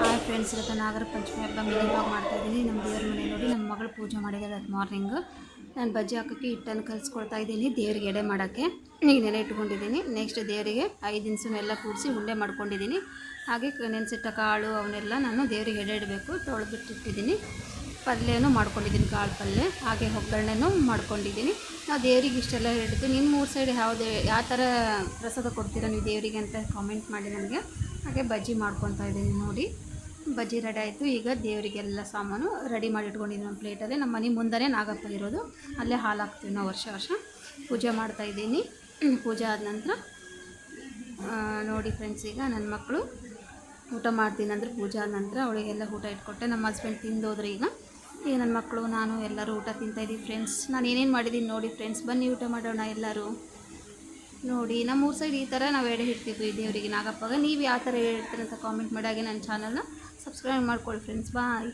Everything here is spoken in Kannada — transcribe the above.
ಹಾಯ್ ಫ್ರೆಂಡ್ಸ್ ಇವತ್ತು ನಾಗರ ಪಂಚಮಿ ಹಬ್ಬ ಬ್ಲಾಗ್ ಮಾಡ್ತಾ ಇದ್ದೀನಿ. ನಮ್ಮ ದೇವ್ರ ಮನೆ ನೋಡಿ, ನಮ್ಮ ಮಗಳು ಪೂಜೆ ಮಾಡಿದ್ದಾಳೆ ಅದು ಮಾರ್ನಿಂಗ್ ನಾನು ಬಜ್ಜಿ ಹಾಕೋಕ್ಕೆ ಹಿಟ್ಟನ್ನು ಕಲಿಸ್ಕೊಳ್ತಾ ಇದ್ದೀನಿ ದೇವ್ರಿಗೆ ಎಡೆ ಮಾಡೋಕ್ಕೆ. ಈಗ ನೆನೆ ಇಟ್ಕೊಂಡಿದ್ದೀನಿ. ನೆಕ್ಸ್ಟ್ ದೇವರಿಗೆ ಐದು ದಿನಸನ್ನೆಲ್ಲ ಕೂಡಿಸಿ ಉಂಡೆ ಮಾಡ್ಕೊಂಡಿದ್ದೀನಿ. ಹಾಗೆ ನೆನೆಸಿಟ್ಟ ಕಾಳು ಅವನ್ನೆಲ್ಲ ನಾನು ದೇವರಿಗೆ ಎಡೆ ಇಡಬೇಕು. ತೊಳೆದ್ಬಿಟ್ಟಿಟ್ಟಿದ್ದೀನಿ. ಪಲ್ಯನೂ ಮಾಡ್ಕೊಂಡಿದ್ದೀನಿ, ಕಾಳು ಪಲ್ಯ. ಹಾಗೆ ಒಗ್ಗರಣೆನೂ ಮಾಡ್ಕೊಂಡಿದ್ದೀನಿ. ನಾವು ದೇವರಿಗೆ ಇಷ್ಟೆಲ್ಲ ಹಿಡಿದು ನಿಮ್ಮ ಮೂರು ಸೈಡ್ ಯಾವುದೇ ಯಾವ ಥರ ಪ್ರಸಾದ ಕೊಡ್ತೀರಾ ನೀವು ದೇವರಿಗೆ ಅಂತ ಕಾಮೆಂಟ್ ಮಾಡಿ ನನಗೆ ಹಾಗೆ ಬಜ್ಜಿ ಮಾಡ್ಕೊತಾ ಇದ್ದೀನಿ ನೋಡಿ. ಬಜ್ಜಿ ರೆಡಿ ಆಯಿತು. ಈಗ ದೇವರಿಗೆಲ್ಲ ಸಾಮಾನು ರೆಡಿ ಮಾಡಿ ಇಟ್ಕೊಂಡಿದ್ದೀನಿ ನಮ್ಮ ಪ್ಲೇಟಲ್ಲಿ ನಮ್ಮ ಮನೆ ಮುಂದೆನೇ ನಾಗಪ್ಪ ಇರೋದು. ಅಲ್ಲೇ ಹಾಲು ಹಾಕ್ತೀವಿ ನಾವು ವರ್ಷ ವರ್ಷ. ಪೂಜೆ ಮಾಡ್ತಾ ಇದ್ದೀನಿ. ಪೂಜೆ ಆದ ನಂತರ ನೋಡಿ ಫ್ರೆಂಡ್ಸ್ ಈಗ ನನ್ನ ಮಕ್ಕಳು ಊಟ ಮಾಡ್ತೀನಿ ಅಂದ್ರೆ ಪೂಜೆ ಆದ ನಂತರ ಅವಳಿಗೆಲ್ಲ ಊಟ ಇಟ್ಕೊಟ್ಟೆ. ನಮ್ಮ ಹಸ್ಬೆಂಡ್ ತಿಂದೋದ್ರೆ ಈಗ ಈಗ ನನ್ನ ಮಕ್ಕಳು, ನಾನು ಎಲ್ಲರೂ ಊಟ ತಿಂತಾಯಿದ್ದೀವಿ ಫ್ರೆಂಡ್ಸ್ ನಾನು ಏನೇನು ಮಾಡಿದ್ದೀನಿ ನೋಡಿ ಫ್ರೆಂಡ್ಸ್ ಬನ್ನಿ ಊಟ ಮಾಡೋಣ ಎಲ್ಲರೂ. ನೋಡಿ ನಮ್ಮ ಊರ ಸೈಡ್ ಈ ಥರ ನಾವು ಎಡೆ ಇಡ್ತೀವಿ ದೇವರಿಗೆ ನಾಗಪ್ಪಗೆ ನೀವು ಯಾವ ಥರ ಹೇಳ್ತೀರ ಅಂತ ಕಾಮೆಂಟ್ ಮಾಡಿ ಹಾಗೆ ನನ್ನ ಚಾನಲ್ನ ಸಬ್ಸ್ಕ್ರೈಬ್ ಮಾಡ್ಕೊಳ್ಳಿ ಫ್ರೆಂಡ್ಸ್ ಬಾಯ್